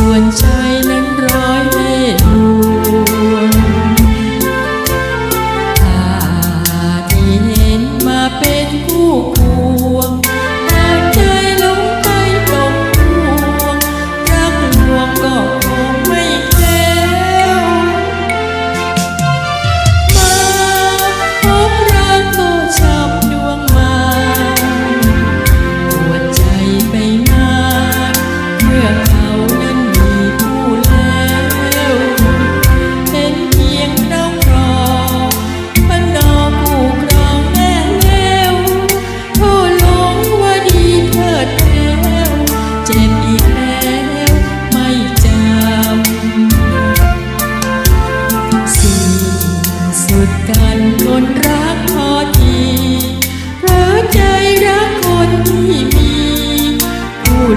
buồn cho สุดกันคนรักพอทีเพราะใจรักคนที่มีผู้